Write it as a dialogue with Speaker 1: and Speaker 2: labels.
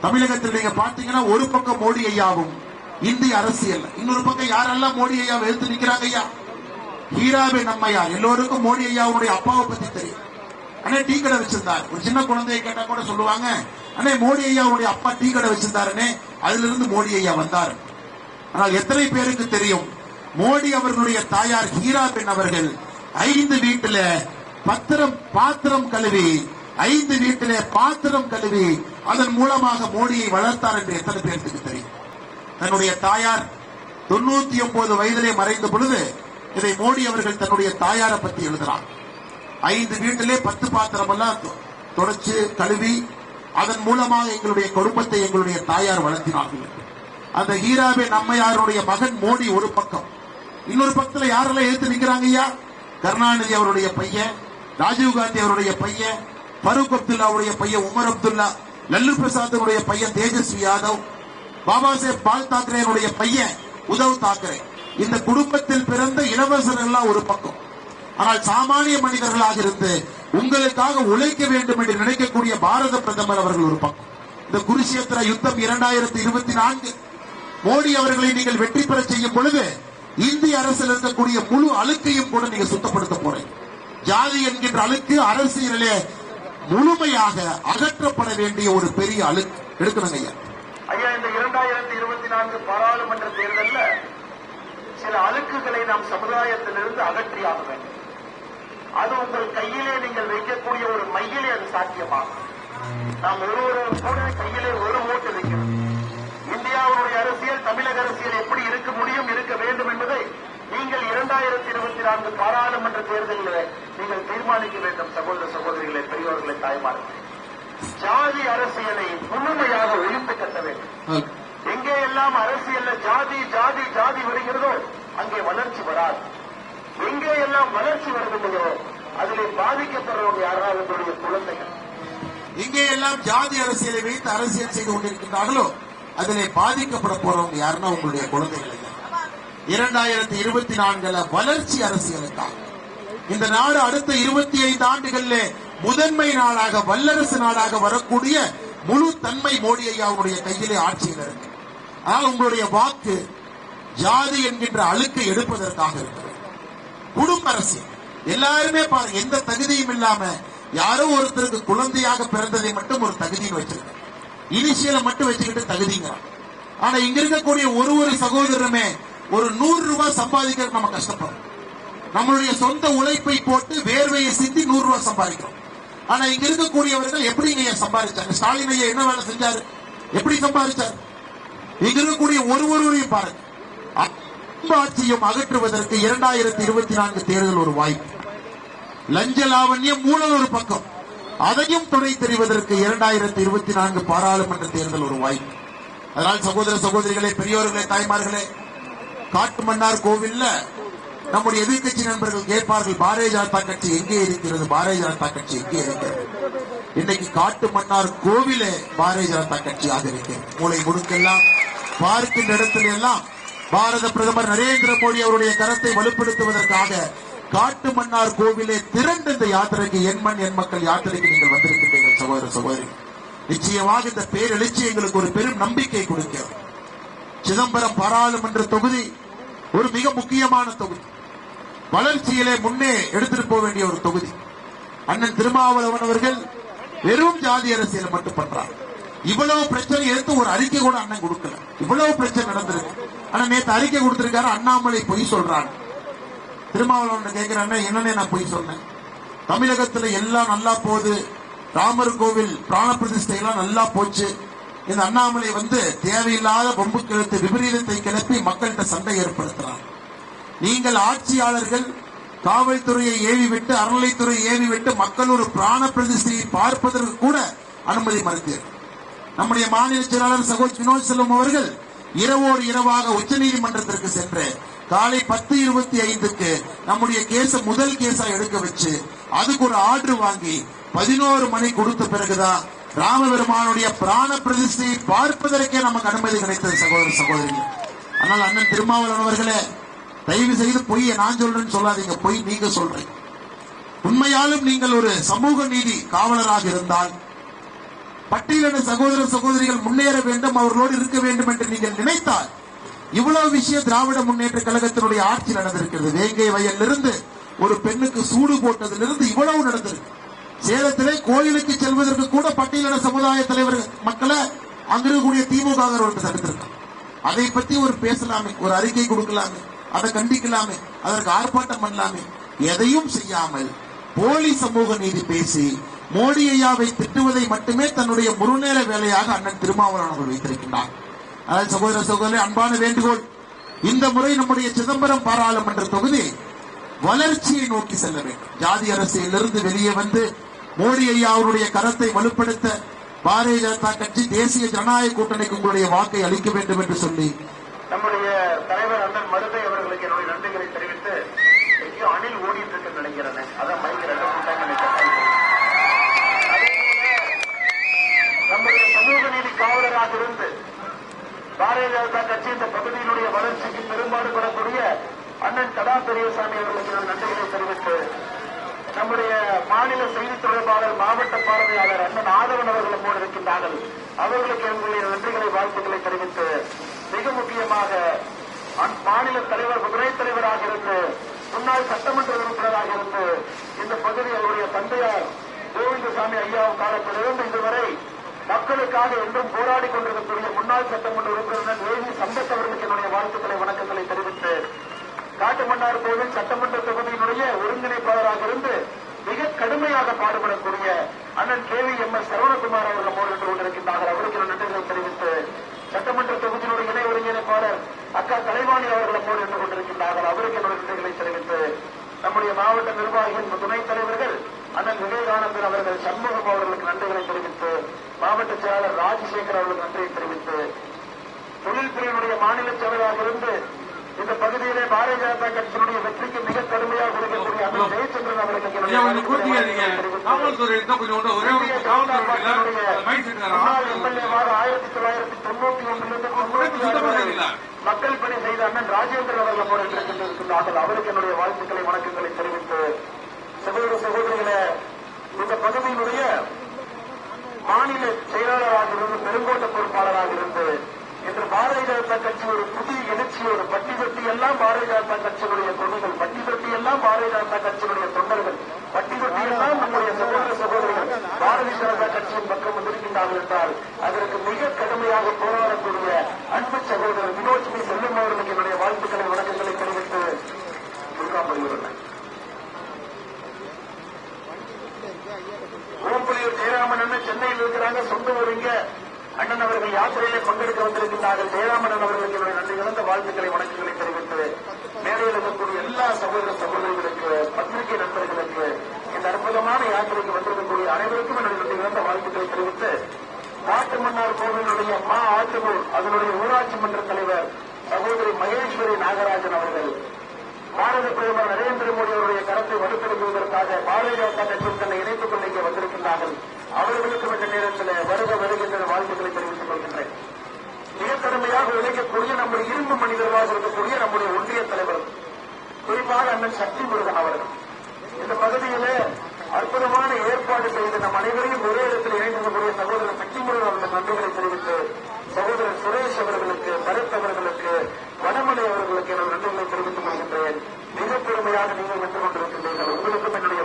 Speaker 1: தமிழகத்தில் நீங்க பாத்தீங்கன்னா ஒரு பக்கம் மோடி ஐயாவும் இந்திய அரசியல். இன்னொரு பக்கம் யாரெல்லாம் மோடி ஐயா எழுத்து நிக்கிறாங்க ஐயா? ஹீராபே நம்மையார் எல்லோருக்கும் மோடி ஐயாவுடைய அப்பாவை பத்தி தெரியும். அண்ணே டீ கடை வச்சிருந்தார். ஒரு சின்ன குழந்தையை கேட்டா கூட சொல்லுவாங்க அண்ணே மோடி ஐயாவுடைய அப்பா டீ கடை வச்சிருந்தாருனே அதுல இருந்து மோடி ஐயா வந்தார். ஆனால் எத்தனை பேருக்கு தெரியும் மோடி அவர்களுடைய தாயார் ஹீரா பெண் அவர்கள் ஐந்து வீட்டுல பத்திரம் பாத்திரம் கழுவி ஐந்து வீட்டிலே பாத்திரம் கழுவி அதன் மூலமாக மோடியை வளர்த்தார் என்று எத்தனை பேருக்கு தெரியும்? தன்னுடைய தாயார் தொண்ணூத்தி ஒன்பது வயதிலே மறைந்த பொழுது இதை மோடி அவர்கள் தன்னுடைய தாயாரை பத்தி எழுதுறார் ஐந்து வீட்டிலே பத்து பாத்திரம் எல்லாம் தொ- தொடச்சு கழுவி அதன் மூலமாக எங்களுடைய குடும்பத்தை எங்களுடைய தாயார் வளர்த்தினார்கள். அந்த ஹீராபே நம்மையாருடைய மகன் மோடி ஒரு பக்கம். இன்னொரு பக்கத்துல யாரெல்லாம் எடுத்து நிக்கிறாங்க ஐயா? கருணாநிதி அவருடைய பையன் ராஜீவ் காந்தி அவருடைய பையன் ஃபரூக் அப்துல்லாவுடைய பையன் உமர் அப்துல்லா லல்லு பிரசாத்துடைய பையன் தேஜஸ்வி யாதவ் பாபா சாஹேப் பால் தாக்கரேனுடைய பையன் உதவ் தாக்கரே. இந்த குடும்பத்தில் பிறந்த இளவரசர்கள்லாம் ஒரு பக்கம். ஆனால் சாமானிய மனிதர்களாக இருந்து உங்களுக்காக உழைக்க வேண்டும் என்று நினைக்கக்கூடிய பாரத பிரதமர் அவர்கள் ஒரு பக்கம். இந்த குருஷேத்திர யுத்தம் இரண்டாயிரத்தி இருபத்தி நான்கு. மோடி அவர்களை நீங்கள் வெற்றி பெற செய்யும் பொழுது இந்திய அரசில் இருக்கக்கூடிய முழு அழுக்கையும் கூட நீங்க சுத்தப்படுத்த போறீங்க. ஜாதி என்கின்ற அழுக்கு அரசியலே முழுமையாக அகற்றப்பட வேண்டிய ஒரு பெரிய அழு எடுக்கணுங்க ஐயா.
Speaker 2: ஐயா இந்த இரண்டாயிரத்தி இருபத்தி நான்கு பாராளுமன்ற தேர்தல்ல சில அழுக்குகளை நாம் சமுதாயத்திலிருந்து அகற்றியாக வேண்டும். அது உங்கள் கையிலே நீங்கள் வைக்கக்கூடிய ஒரு மையிலே அது சாத்தியமாகும். நாம் ஒருவரும் கூட கையிலே ஒரு ஓட்டு வைக்கிறோம் இந்தியாவுடைய அரசியல் தமிழக அரசியல் எப்படி இருக்க முடியும் இருக்க வேண்டும் என்பதை நீங்கள் இரண்டாயிரத்தி இருபத்தி நான்கு பாராளுமன்ற தேர்தலில் நீங்கள் தீர்மானிக்க வேண்டும் சகோதர சகோதரிகளே பெரியோர்களே தாய்மார்களே. ஜாதி அரசியலை முழுமையாக ஒழித்து கட்ட வேண்டும். எங்கே எல்லாம் அரசியல்ல ஜாதி ஜாதி ஜாதி வருகிறதோ அங்கே வளர்ச்சி வராது. எங்கே எல்லாம் வளர்ச்சி வருகிறதோ அதிலே பாதிக்கப்படுறவங்க யாராவது உங்களுடைய குழந்தைகள்.
Speaker 1: இங்கே எல்லாம் ஜாதி அரசியலை வைத்து அரசியல் செய்து கொண்டிருக்கின்றார்களோ அதிலே பாதிக்கப்பட போறவங்க யாருன்னா உங்களுடைய குழந்தைகள். இரண்டாயிரத்தி இருபத்தி நான்குல வளர்ச்சி அரசியலுக்காக. இந்த நாடு அடுத்த இருபத்தி ஐந்து ஆண்டுகளிலே முதன்மை நாடாக வல்லரசு நாடாக வரக்கூடிய முழு தன்மை மோடி ஐயாவுடைய கையிலே ஆட்சியில் இருக்கு. ஆனால் உங்களுடைய வாக்கு ஜாதி என்கின்ற அழுக்கை எடுப்பதற்காக இருக்கிறது. குடும்ப அரசியல். எல்லாருமே பாருங்க எந்த தகுதியும் இல்லாம யாரோ ஒருத்தருக்கு குழந்தையாக பிறந்ததை மட்டும் ஒரு தகுதின்னு வச்சிருக்க இனிஷியலை மட்டும் வச்சுக்கிட்டு தகுதிங்கிறான் ஆனா இங்க இருக்கக்கூடிய ஒரு ஒரு சகோதரருமே ஒரு நூறு ரூபாய் சம்பாதிக்க நம்ம கஷ்டப்படுறோம். நம்மளுடைய சொந்த உழைப்பை போட்டு வேர்வையை சிந்தி நூறு ரூபாய் சம்பாதிக்கிறோம். ஆனா இங்க இருக்கக்கூடியவர்கள் எப்படி ஐயா சம்பாதிச்சாங்க? ஸ்டாலின் ஐயா என்ன வேலை செஞ்சாரு? எப்படி சம்பாதிச்சாரு? இங்க இருக்கக்கூடிய ஒரு ஒருவரையும் பாருங்க. அம்பாட்சியும் அகற்றுவதற்கு இரண்டாயிரத்தி இருபத்தி நான்கு தேர்தல் ஒரு வாய்ப்பு. லஞ்ச லாவண்யம் மூலம் ஒரு பக்கம். அதையும் துணை தெரிவதற்கு இரண்டாயிரத்தி இருபத்தி நான்கு பாராளுமன்ற தேர்தல் ஒரு வாய்ப்பு. அதனால் சகோதர சகோதரிகளே பெரியோர்களே தாய்மார்களே காட்டு மன்னார் கோவில்ல நம்முடைய எதிர்கட்சி நண்பர்கள் கேட்பார்கள் பாரதிய ஜனதா கட்சி எங்கே இருக்கிறது? பாரதிய ஜனதா கட்சி எங்கே இருக்கிறது? இன்னைக்கு காட்டு மன்னார் கோவிலே பாரதிய ஜனதா கட்சியாக இருக்கிறது மூளை முடுக்கெல்லாம் பார்க்கின்ற இடத்துல எல்லாம் பாரத பிரதமர் நரேந்திர மோடி அவருடைய கரத்தை வலுப்படுத்துவதற்காக காட்டு மன்னார் கோவிலே திரண்டு இந்த யாத்திரைக்கு என் மண் என் மக்கள் யாத்திரைக்கு நீங்கள் வந்திருக்கின்றீர்கள் சகோதர சகோதரி. நிச்சயமாக இந்த பேரெழுச்சி எங்களுக்கு ஒரு பெரும் நம்பிக்கை கொடுக்கிறது. சிதம்பரம் பாராளுமன்ற தொகுதி ஒரு மிக முக்கியமான தொகுதி. வளர்ச்சியிலே முன்னே எடுத்துட்டு போக வேண்டிய ஒரு தொகுதி. அண்ணன் திருமாவளவன் அவர்கள் வெறும் ஜாதி அரசியல் மட்டும் பண்றார். இவ்வளவு பிரச்சனை எடுத்து ஒரு அறிக்கை கூட அண்ணன் கொடுக்கல. இவ்வளவு பிரச்சனை நடந்திருக்கு. ஆனா நேற்று அறிக்கை கொடுத்திருக்காரு அண்ணாமலை பொய் சொல்றாங்க திருமாவளவன் அண்ணன் என்னென்ன நான் பொய் சொன்னேன்? தமிழகத்துல எல்லாம் நல்லா போகுது. ராமர் கோவில் பிராண பிரதிஷ்டை எல்லாம் நல்லா போச்சு. இந்த அண்ணாமலை வந்து தேவையில்லாத பொம்பு கிழத்து விபரீதத்தை கிளப்பி மக்கள்கிட்ட சண்டை ஏற்படுத்துறார். நீங்கள் ஆட்சியாளர்கள் காவல்துறையை ஏவிவிட்டு அறநிலைத்துறையை மக்கள் ஒரு பிராண பிரதிஷ்டையை பார்ப்பதற்கு கூட அனுமதி மறுத்தீர்கள் நம்முடைய மாநில செயலாளர் சகோ வினோத் செல்வம் அவர்கள் இரவோடு இரவாக உச்சநீதிமன்றத்திற்கு சென்று காலை பத்து இருபத்தி ஐந்துக்கு நம்முடைய கேஸ முதல் கேஸா எடுக்க வச்சு அதுக்கு ஒரு ஆர்டர் வாங்கி பதினோரு மணி கொடுத்த பிறகுதான் ராமபெருமானுடைய பிராண பிரதிஷ்டையை பார்ப்பதற்கே நமக்கு அனுமதி கிடைத்தது சகோதர சகோதரிகள் ஆனால் அண்ணன் திருமாவளவன் அவர்களே தயவு செய்து பொய்யை நான் சொல்றேன்னு சொல்லாதீங்க பொய் நீங்க சொல்றீங்க. உண்மையாலும் நீங்கள் ஒரு சமூக நீதி காவலராக இருந்தால் பட்டியலின சகோதர சகோதரிகள் முன்னேற வேண்டும் அவர்களோடு இருக்க வேண்டும் என்று நீங்கள் நினைத்தால் இவ்வளவு விஷயம் திராவிட முன்னேற்ற கழகத்தினுடைய ஆட்சி நடந்திருக்கிறது. வேங்கை வயலிலிருந்து ஒரு பெண்ணுக்கு சூடு போட்டதிலிருந்து இவ்வளவு நடந்திருக்கு. சேலத்திலே கோயிலுக்கு செல்வதற்கு கூட பட்டியலின சமுதாய தலைவர் மக்களை அங்கிருக்கக்கூடிய திமுக தடுத்திருக்காங்க அதை பத்தி ஒரு பேசலாமே ஒரு அறிக்கை கொடுக்கலாமே அதை கண்டிக்கலாமே அதற்கு ஆர்ப்பாட்டம் பண்ணலாமே எதையும் செய்யாமல் போலி சமூக நீதி பேசி மோடி ஐயாவை திட்டுவதை மட்டுமே தன்னுடைய முழுநேர வேலையாக அண்ணன் திருமாவளவன் அவர்கள் வைத்திருக்கின்றார். அதாவது சகோதர சகோதரி அன்பான வேண்டுகோள் இந்த முறை நம்முடைய சிதம்பரம் பாராளுமன்ற தொகுதி வளர்ச்சியை நோக்கி செல்ல வேண்டும். ஜாதி அரசியலிருந்து வெளியே வந்து மோடி ஐயா அவருடைய கரத்தை வலுப்படுத்த பாரதிய ஜனதா கட்சி தேசிய ஜனநாயக கூட்டணிக்கு உங்களுடைய வாக்கை அளிக்க வேண்டும் என்று சொல்லி.
Speaker 2: நம்முடைய தலைவர் அண்ணன் மருதை அவர்களுக்கு என்னுடைய நன்றிகளை தெரிவித்து எங்கேயோ அணில் ஓடிட்டு இருக்குன்னு நினைக்கிறேன். அதான் ரெண்டு நினைக்கிறேன். நம்முடைய சமூக நீதி காவலராக இருந்து பாரதிய ஜனதா கட்சி இந்த பகுதியினுடைய வளர்ச்சிக்கு பெரும்பாடுபடக்கூடிய அண்ணன் கதா பெரியசாமி அவர்களுக்கு நன்றிகளை தெரிவித்து நம்முடைய மாநில செய்தி தொடர்பாளர் மாவட்ட பார்வையாளர் அண்ணன் ஆதவன் அவர்கள் நம்மோடு இருக்கின்றார்கள். அவர்களுக்கு எங்களுடைய நன்றிகளை வாழ்த்துக்களை தெரிவித்து மிக முக்கியமாக அந்- மாநில தலைவர் துணைத் தலைவராக இருந்து முன்னாள் சட்டமன்ற உறுப்பினராக இருந்து இந்த பகுதி அவருடைய தந்தையார் கோவிந்தசாமி ஐயாவும் காலத்திலிருந்து இதுவரை மக்களுக்காக என்றும் போராடி கொண்டிருக்கக்கூடிய முன்னாள் சட்டமன்ற உறுப்பினர் ஏவி சம்பத் அவர்களுக்கு என்னுடைய வாழ்த்துக்களை வணக்கங்களை தெரிவித்து காட்டுமன்னார் கோவில் சட்டமன்ற தொகுதியினுடைய ஒருங்கிணைப்பாளராக இருந்து மிக கடுமையாக பாடுபடக்கூடிய அண்ணன் K V M S Saravanakumar அவர்கள் நம்மோடு கொண்டிருக்கின்றார்கள். அவருக்கு நான் நன்றிகளை தெரிவித்து சட்டமன்ற தொகுதியினுடைய இணை ஒருங்கிணைப்பாளர் அக்கா தலைவாணி அவர்களை நம்மோடு கொண்டிருக்கின்றார்கள். அவருக்கு என்னுடைய நன்றிகளை தெரிவித்து நம்முடைய மாவட்ட நிர்வாகிகள் துணைத் தலைவர்கள் அண்ணன் விவேகானந்தன் அவர்கள் சண்முகம் அவர்களுக்கு நன்றிகளை தெரிவித்து மாவட்ட செயலாளர் ராஜசேகர் அவர்களுக்கு நன்றியை தெரிவித்து தொழில் பிரிவினுடைய மாநில செயலராக இருந்து இந்த பகுதியிலே பாரதிய ஜனதா கட்சியினுடைய வெற்றிக்கு மிக கடுமையாக உழைக்கக்கூடிய அண்ணன் ஜெயச்சந்திரன் அவர்களுக்கு ஆயிரத்தி தொள்ளாயிரத்தி தொண்ணூத்தி ஒன்றிலிருந்து மக்கள் பணி செய்த அண்ணன் ராஜேந்திரன் அவர்கள் நம்மோடு இருக்கின்றார்கள் அவருக்கு என்னுடைய வாழ்த்துக்களை வணக்கங்களை தெரிவித்து சகோதர சகோதரிகளே இந்த பகுதியினுடைய மாநில செயலாளராக இருந்து பெருங்கோட்ட பொறுப்பாளராக இருந்து பாரதிய ஜனதா கட்சி ஒரு புதிய எழுச்சியோடு பட்டி தொட்டி எல்லாம் பாரதிய ஜனதா கட்சியினுடைய கொடிகள் பட்டி தொட்டி எல்லாம் பாரதிய ஜனதா கட்சியினுடைய தொண்டர்கள். பட்டி தொட்டி எல்லாம் நம்முடைய சகோதர சகோதரிகள். பாரதிய ஜனதா கட்சியின் பக்கம் வந்திருக்கின்றார்கள் என்றால் அதற்கு மிக கடுமையாக போராடக்கூடிய அன்பு சகோதரர் வினோஜ்மி செல்லும் அவர்களுக்கு என்னுடைய வாழ்த்துக்களை வணக்கங்களை தெரிவித்து முருகாம்பள்ளி ஓம்புலியூர் ஜெயராமன் சென்னையில் இருக்கிறாங்க சொந்த ஊர் இங்க அண்ணன் அவர்கள் யாத்திரையிலே பங்கெடுக்க வந்திருக்கின்றார்கள். ஜெயராமன் அவர்களுக்கு என்னுடைய நன்றி கலந்த வாழ்த்துக்களை வணக்கங்களை தெரிவித்து மேடையில் இருக்கக்கூடிய எல்லா சகோதர சகோதரிகளுக்கு பத்திரிகை நண்பர்களுக்கு இந்த அற்புதமான யாத்திரைக்கு வந்திருக்கக்கூடிய அனைவருக்கும் என்னுடைய நன்றி கலந்த வாழ்த்துக்களை தெரிவித்து காட்டுமன்னார் கோவிலுடைய மா ஆற்றுமூர் அதனுடைய ஊராட்சி மன்ற தலைவர் சகோதரி மகேஸ்வரி நாகராஜன் அவர்கள் பாரத பிரதமர் நரேந்திர மோடி அவருடைய கரத்தை வலுப்படுத்துவதற்காக பாரதிய ஜனதா கட்சியில் தன்னை இணைத்துக் கொண்டிருக்க வந்திருக்கின்றார்கள். அவர்களுக்கும் இந்த நேரத்தில் வருக வருகின்ற வாழ்த்துக்களை தெரிவித்துக் கொள்கின்றேன். மிக கடுமையாக உழைக்கக்கூடிய நம்முடைய இரும்பு மனிதர்களாக இருக்கக்கூடிய நம்முடைய ஒன்றிய தலைவர் குறிப்பாக அண்ணன் சக்தி முருகன் அவர்கள். இந்த பகுதியிலே அற்புதமான ஏற்பாடு செய்து நம் அனைவரையும் ஒரே இடத்தில் இணைந்திருக்கக்கூடிய சகோதரர் சக்தி முருகன் அவர்கள் நன்றிகளை தெரிவித்து சகோதரர் சுரேஷ் அவர்களுக்கு பரத் அவர்களுக்கு வனமலை அவர்களுக்கு எனது நன்றிகளை தெரிவித்துக் கொள்கின்றேன். மிக பெருமையாக நீங்கள் வென்று கொண்டிருக்கின்றீர்கள். உங்களுக்கும் என்னுடைய